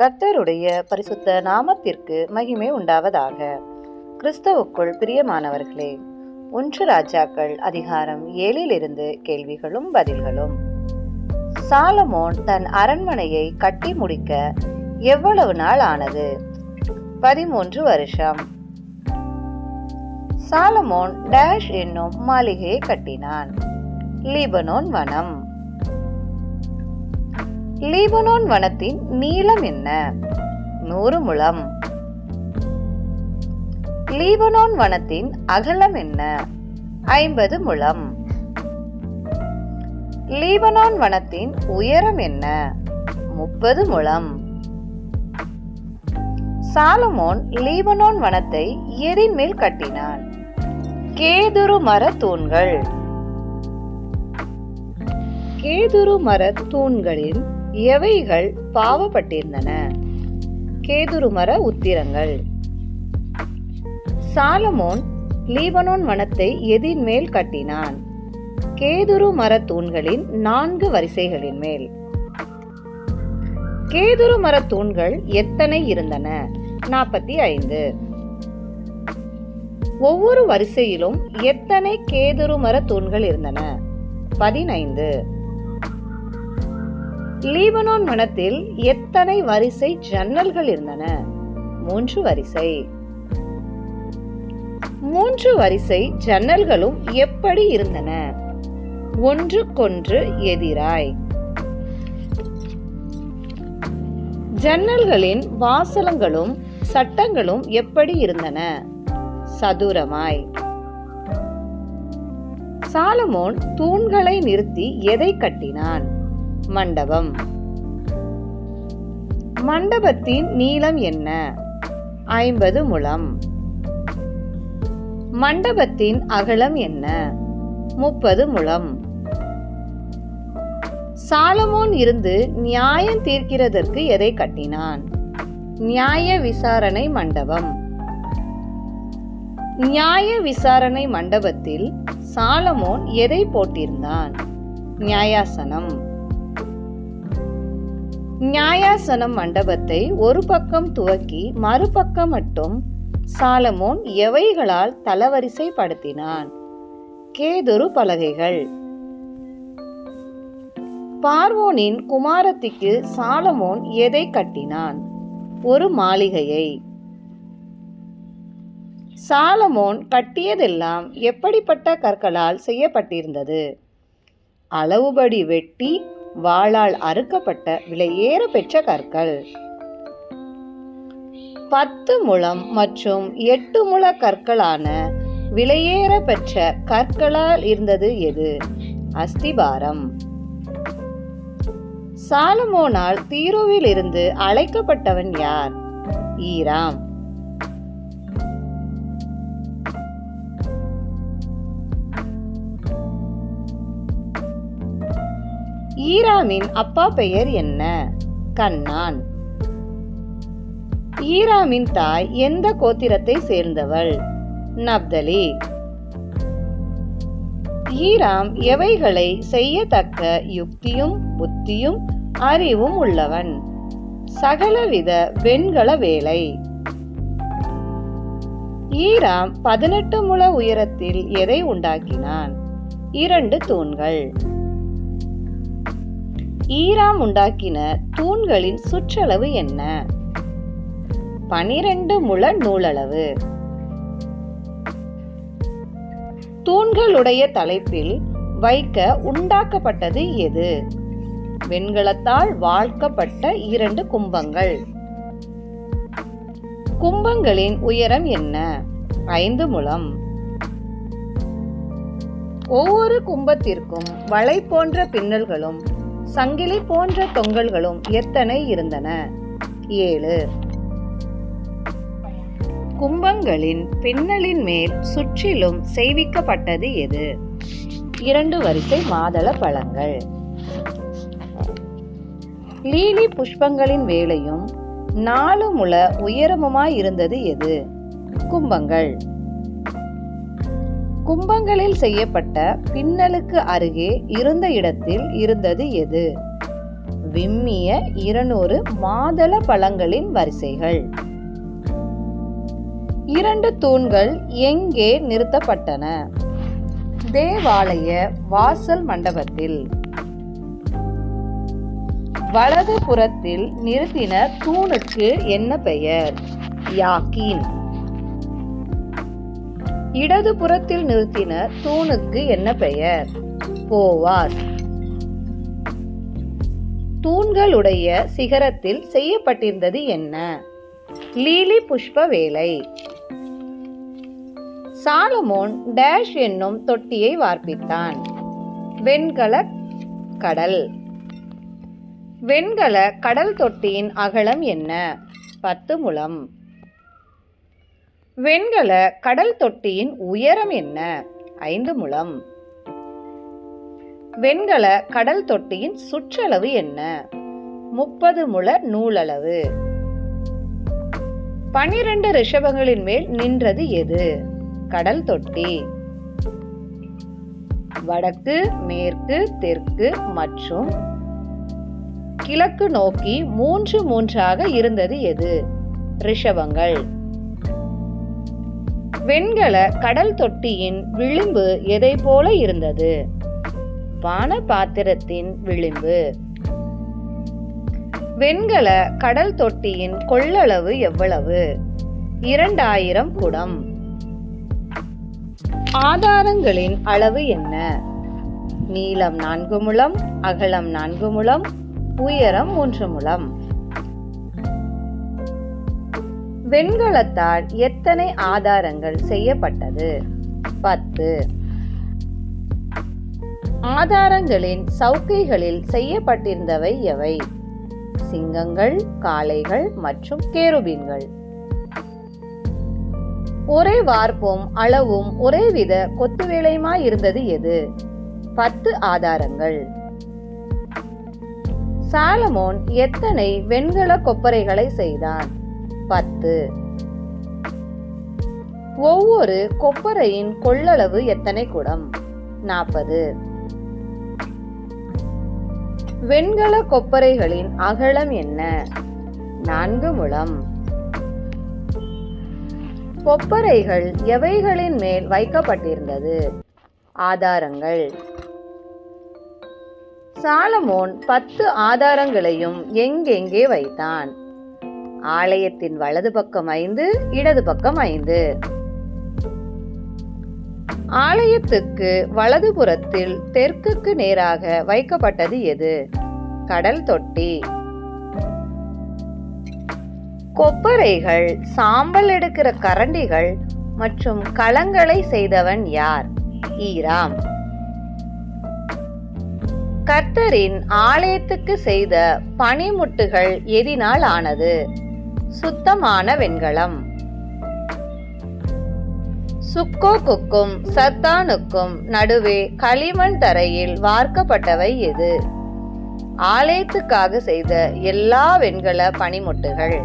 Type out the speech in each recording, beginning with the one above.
கர்த்தருடைய பரிசுத்த நாமத்திற்கு மகிமை உண்டாவதாக. கிறிஸ்தவுக்குள் பிரியமானவர்களே ஒன்று ராஜாக்கள் அதிகாரம் ஏழிலிருந்து கேள்விகளும் பதில்களும். சாலமோன் தன் அரண்மனையை கட்டி முடிக்க எவ்வளவு நாள் ஆனது? பதிமூன்று வருஷம். சாலமோன் டேஷ் என்னும் மாளிகையை கட்டினான். லீபனோன் வனம். லீபனோன் வனத்தின் நீளம் என்ன? நூறு முழம். லீபனோன் வனத்தின் அகலம் என்ன? ஐம்பது முழம். லீபனோன் வனத்தின் உயரம் என்ன? முப்பது முழம். சாலமோன் லீபனோன் வனத்தை எதின் மேல் கட்டினான். கேதுரு மர தூண்கள். கேதுரு மர தூண்களில் எவைகள் பாவப்பட்டிருந்தன? கேதுருமர உத்திரங்கள். சாலமோன் லீபனோன் வனத்தை எதின் மேல் கட்டினான். கேதுரு மர தூண்களின் நான்கு வரிசைகளின் மேல். கேதுரு மர தூண்கள் எத்தனை இருந்தன? நாற்பத்தி ஐந்து. ஒவ்வொரு வரிசையிலும் எத்தனை கேதுரு மர தூண்கள் இருந்தன? பதினைந்து. லீபனோன் வனத்தில் எத்தனை வரிசை ஜன்னல்கள் இருந்தன? மூன்று வரிசை. மூன்று வரிசை ஜன்னல்களும் எப்படி இருந்தன? ஒன்றுக்கொன்று எதிராய். ஜன்னல்களின் வாசலங்களும் சட்டங்களும் எப்படி இருந்தன? சதுரமாய். சாலமோன் தூண்களை நிறுத்தி எதை கட்டினான்? மண்டபம். மண்டபத்தின் நீளம் என்ன? ஐம்பது முழம். மண்டபத்தின் அகலம் என்ன? முப்பது முழம். சாலமோன் இருந்து நியாயம் தீர்க்கிறதற்கு எதை கட்டினான்? நியாய விசாரணை மண்டபம். நியாய விசாரணை மண்டபத்தில் சாலமோன் எதை போட்டிருந்தான்? நியாயாசனம். நியாயாசனம் மண்டபத்தை ஒரு பக்கம் துவக்கி மறுபக்கம் மட்டும் சாலமோன் எவைகளால் தளவரிசைப்படுத்தினான்? கேதுரு பலகைகள். பார்வோனின் குமாரத்திக்கு சாலமோன் எதை கட்டினான்? ஒரு மாளிகையை. சாலமோன் கட்டியதெல்லாம் எப்படிப்பட்ட கற்களால் செய்யப்பட்டிருந்தது? அளவுபடி வெட்டி வாளால் அறுக்கப்பட்ட விலையேற பெற்ற கற்கள். பத்து முழம் மற்றும் எட்டு முழ கற்களான விலையேற பெற்ற கற்களால் இருந்தது எது? அஸ்திபாரம். சாலமோனால் தீரோவில் இருந்து அழைக்கப்பட்டவன் யார்? ஈராம். ஈராமின் அப்பா பெயர் என்ன? கண்ணான். ஈராமின் தாய் எந்த கோத்திரத்தை சேர்ந்தவள்? நப்தலி. ஈராம் எவைகளை செய்யத்தக்க யுக்தியும் புத்தியும் அறிவும் உள்ளவன்? சகலவித வெண்கல வேலை. ஈராம் பதினெட்டு முழ உயரத்தில் எதை உண்டாக்கினான்? இரண்டு தூண்கள். ஈராம் உண்டாக்கின தூண்களின் சுற்றளவு என்ன? பனிரெண்டு முழ நூலளவு. தூண்களுடைய தலைப்பில் வைக்க உண்டாக்கப்பட்டது எது? வெண்கலத்தால் வாழ்க்கப்பட்ட இரண்டு கும்பங்கள். கும்பங்களின் உயரம் என்ன? ஐந்து முழம். ஒவ்வொரு கும்பத்திற்கும் வளை போன்ற பின்னல்களும் சங்கிலி போன்ற தொங்கல்களும் எத்தனை இருந்தன? ஏழு. கும்பங்களின் பின்னலின் மேல் சுற்றிலும் செய்விக்கப்பட்டது எது? இரண்டு வரிசை மாதள பழங்கள். லீலி புஷ்பங்களின் வேலையும் நாலு முள உயரமுமாய் இருந்தது எது? கும்பங்கள். கும்பங்களில் செய்யப்பட்ட பின்னலுக்கு அருகே இருந்த இடத்தில் இருந்தது எது? விம்மிய இருநூறு மாதள பழங்களின் வரிசைகள். இரண்டு தூண்கள் எங்கே நிறுத்தப்பட்டன? தேவாலய வாசல் மண்டபத்தில். வலது புறத்தில் நிறுத்தின தூணுக்கு என்ன பெயர்? யாக்கீன். இடது புறத்தில் நிறுத்தின தூணுக்கு என்ன பெயர்? போவாஸ் தூண்களுடைய சிகரத்தில் செய்யப்பட்டிருந்தது என்ன? லீலி புஷ்ப வேலை. சாலமோன் டேஷ் என்னும் தொட்டியை வார்ப்பித்தான். வெண்கல கடல். வெண்கல கடல் தொட்டியின் அகலம் என்ன? பத்து முழம். வெண்கல கடல் தொட்டியின் உயரம் என்ன? ஐந்து முழம். வெண்கல கடல் தொட்டியின் சுற்றளவு என்ன? முப்பது முழ நூலளவு. பனிரெண்டு ரிஷபங்களின் மேல் நின்றது எது? கடல் தொட்டி. வடக்கு மேற்கு தெற்கு மற்றும் கிழக்கு நோக்கி மூன்று மூன்றாக இருந்தது எது? ரிஷபங்கள். வெண்கல கடல் தொட்டியின் விளிம்பு எதை போல இருந்தது? பான பாத்திரத்தின் விளிம்பு. வெண்கல கடல் தொட்டியின் கொள்ளளவு எவ்வளவு? இரண்டாயிரம் குடம். ஆதாரங்களின் அளவு என்ன? நீளம் நான்கு முழம் அகலம் நான்கு முழம் உயரம் மூன்று முழம். வெண்கலத்தால் எத்தனை ஆதாரங்கள் செய்யப்பட்டது? பத்து. ஆதாரங்களின் சவுக்கைகளில் செய்யப்பட்டிருந்தவை எவை? சிங்கங்கள் காளைகள் மற்றும் கேருபீன்கள். ஒரே வார்ப்பும் அளவும் ஒரே வித கொத்து வேலையுமா இருந்தது எது? பத்து ஆதாரங்கள். சாலமோன் எத்தனை வெண்கல கொப்பரைகளை செய்தான்? பத்து. ஒவ்வொரு கொப்பரையின் கொள்ளளவு எத்தனை குடம்? நாற்பது வெண்கல கொப்பரைகளின் அகலம் என்ன? நான்கு முழம். கொப்பரைகள் எவைகளின் மேல் வைக்கப்பட்டிருந்தது? ஆதாரங்கள். சாலமோன் பத்து ஆதாரங்களையும் எங்கெங்கே வைத்தான்? ஆலயத்தின் வலது பக்கம் ஐந்து இடது பக்கம் ஐந்து. ஆலயத்துக்கு வலதுபுறத்தில் தெற்குக்கு நேராக வைக்கப்பட்டது எது? கடல் தொட்டி. கொப்பரைகள் சாம்பல் எடுக்கிற கரண்டிகள் மற்றும் களங்களை செய்தவன் யார்? ஈராம். கர்த்தரின் ஆலயத்துக்கு செய்த பனிமுட்டுகள் எதினால் ஆனது? சுத்தமான வெண்கலம். சுக்கோக்குக்கும் சத்தானுக்கும் நடுவே களிமண் தரையில் வார்க்கப்பட்டவை எது? ஆலயத்துக்காக செய்த எல்லா வெண்கல பனிமுட்டுகள்.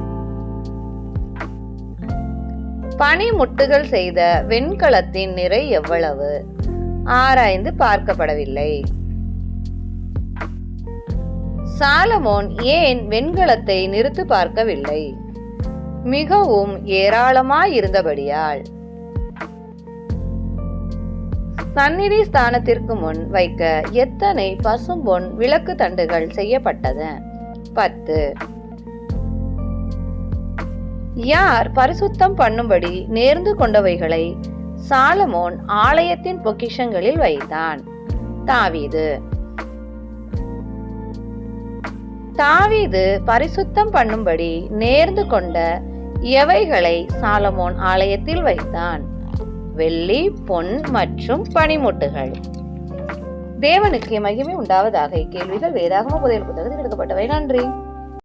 பனிமுட்டுகள் செய்த வெண்கலத்தின் நிறை எவ்வளவு? ஆராய்ந்து பார்க்கப்படவில்லை. சாலமோன் ஏன் வெண்கலத்தை நிறுத்து பார்க்கவில்லை? மிகவும் ஏராளமாயிருந்தபடியால். சந்நிதி ஸ்தானத்திற்கு முன் வைக்க எத்தனை பசும்பொன் விளக்கு தண்டுகள் செய்யப்பட்டது? பத்து. யார் பரிசுத்தம் பண்ணும்படி நேர்ந்து கொண்டவைகளை சாலமோன் ஆலயத்தின் பொக்கிஷங்களில் வைத்தான். தாவீது. தாவீது பரிசுத்தம் பண்ணும்படி நேர்ந்து கொண்ட எவைகளை சாலமோன் ஆலயத்தில் வைத்தான்? வெள்ளி பொன் மற்றும் பனிமுட்டுகள். தேவனுக்கு மகிமை உண்டாவதாக இக்கேள்விகள் வேதாகம புதையல் புத்தகத்தில் எடுக்கப்பட்டவை. நன்றி.